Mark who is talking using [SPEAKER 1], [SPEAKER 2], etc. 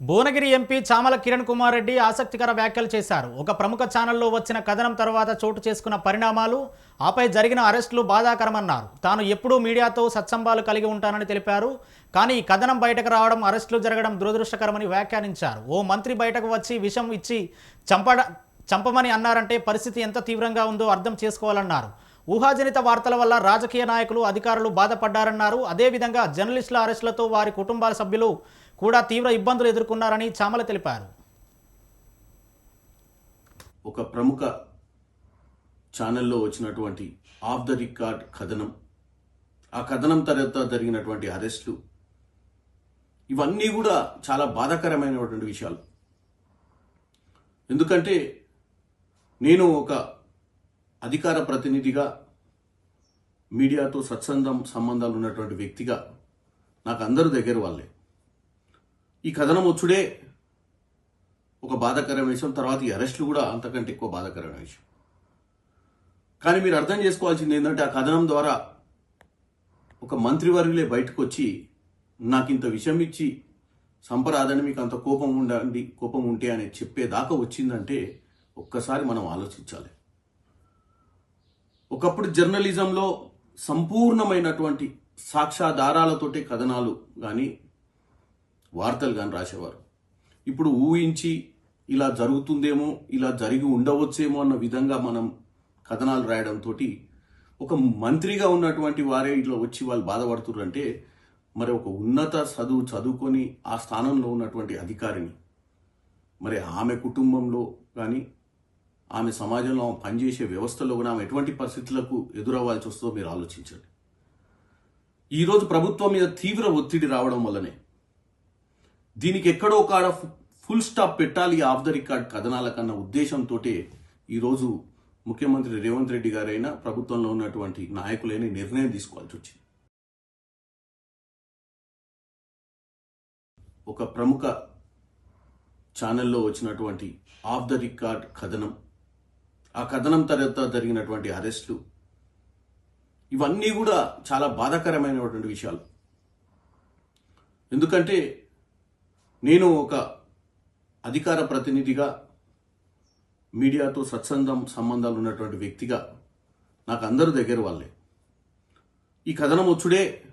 [SPEAKER 1] Bhuvanagiri MP Chamala Kiran Kumar Reddy ఆసక్తికర వ్యాఖ్యలు చేశారు. ఒక ప్రముఖ ఛానల్లో వచ్చిన కథనం తర్వాత చోటు చేసుకున్న పరిణామాలు ఆపై జరిగిన అరెస్టులు బాధాకరమన్నారు. తాను ఎప్పుడూ మీడియాతో సత్సంబాలు కలిగి ఉంటానని తెలిపారు. కానీ ఈ కథనం బయటకు రావడం అరెస్టులు జరగడం దురదృష్టకరమని వ్యాఖ్యానించారు. ఓ మంత్రి బయటకు వచ్చి విషం ఇచ్చి చంపడ చంపమని అన్నారంటే పరిస్థితి ఎంత తీవ్రంగా ఉందో అర్థం చేసుకోవాలన్నారు. ఊహాజనిత వార్తల వల్ల రాజకీయ నాయకులు అధికారులు బాధపడ్డారన్నారు. అదేవిధంగా జర్నలిస్టుల అరెస్టులతో వారి కుటుంబాల సభ్యులు కూడా తీవ్ర ఇబ్బందులు ఎదుర్కొన్నారని చామల తెలిపారు.
[SPEAKER 2] ఒక ప్రముఖ ఛానల్లో వచ్చినటువంటి ఆఫ్ ద రికార్డ్ కథనం ఆ కథనం తర్వాత జరిగినటువంటి అరెస్టులు ఇవన్నీ కూడా చాలా బాధాకరమైనటువంటి విషయాలు. ఎందుకంటే నేను ఒక అధికార ప్రతినిధిగా మీడియాతో స్వచ్ఛందం సంబంధాలు ఉన్నటువంటి వ్యక్తిగా నాకు అందరూ దగ్గర వాళ్ళే. ఈ కథనం వచ్చుడే ఒక బాధాకరమైన విషయం. తర్వాత ఈ అరెస్టులు కూడా అంతకంటే ఎక్కువ బాధాకరమైన విషయం. కానీ మీరు అర్థం చేసుకోవాల్సింది ఏంటంటే ఆ కథనం ద్వారా ఒక మంత్రివర్గులే బయటకు వచ్చి నాకు ఇంత విషయం ఇచ్చి సంపరాదని మీకు అంత కోపం ఉండండి కోపం ఉంటే అని చెప్పేదాకా వచ్చిందంటే ఒక్కసారి మనం ఆలోచించాలి. ఒకప్పుడు జర్నలిజంలో సంపూర్ణమైనటువంటి సాక్ష్యాధారాలతోటే కథనాలు కానీ వార్తలు కానీ రాసేవారు. ఇప్పుడు ఊహించి ఇలా జరుగుతుందేమో ఇలా జరిగి ఉండవచ్చేమో అన్న విధంగా మనం కథనాలు రాయడంతో ఒక మంత్రిగా ఉన్నటువంటి వారే ఇట్లా వచ్చి వాళ్ళు బాధపడుతున్నారంటే మరి ఒక ఉన్నత చదువు చదువుకొని ఆ స్థానంలో ఉన్నటువంటి అధికారిని మరి ఆమె కుటుంబంలో కానీ ఆమె సమాజంలో ఆమె పనిచేసే వ్యవస్థలో కూడా ఆమె ఎటువంటి పరిస్థితులకు ఎదురవ్వాల్సి వస్తుందో మీరు ఆలోచించండి. ఈరోజు ప్రభుత్వం మీద తీవ్ర ఒత్తిడి రావడం వల్లనే దీనికి ఎక్కడో కాడ ఫుల్ స్టాప్ పెట్టాలి ఆఫ్ ద రికార్డ్ కథనాల కన్నా ఉద్దేశంతో ఈరోజు ముఖ్యమంత్రి రేవంత్ రెడ్డి గారైనా ప్రభుత్వంలో ఉన్నటువంటి నాయకులైన నిర్ణయం తీసుకోవాల్సి వచ్చింది. ఒక ప్రముఖ ఛానల్లో వచ్చినటువంటి ఆఫ్ ద రికార్డ్ కథనం ఆ కథనం తర్వాత జరిగినటువంటి అరెస్టులు ఇవన్నీ కూడా చాలా బాధాకరమైనటువంటి విషయాలు. ఎందుకంటే నేను ఒక అధికార ప్రతినిధిగా మీడియాతో సత్సంగం సంబంధాలు ఉన్నటువంటి వ్యక్తిగా నాకు అందరూ దగ్గర వాళ్ళే. ఈ కథనం వచ్చుడే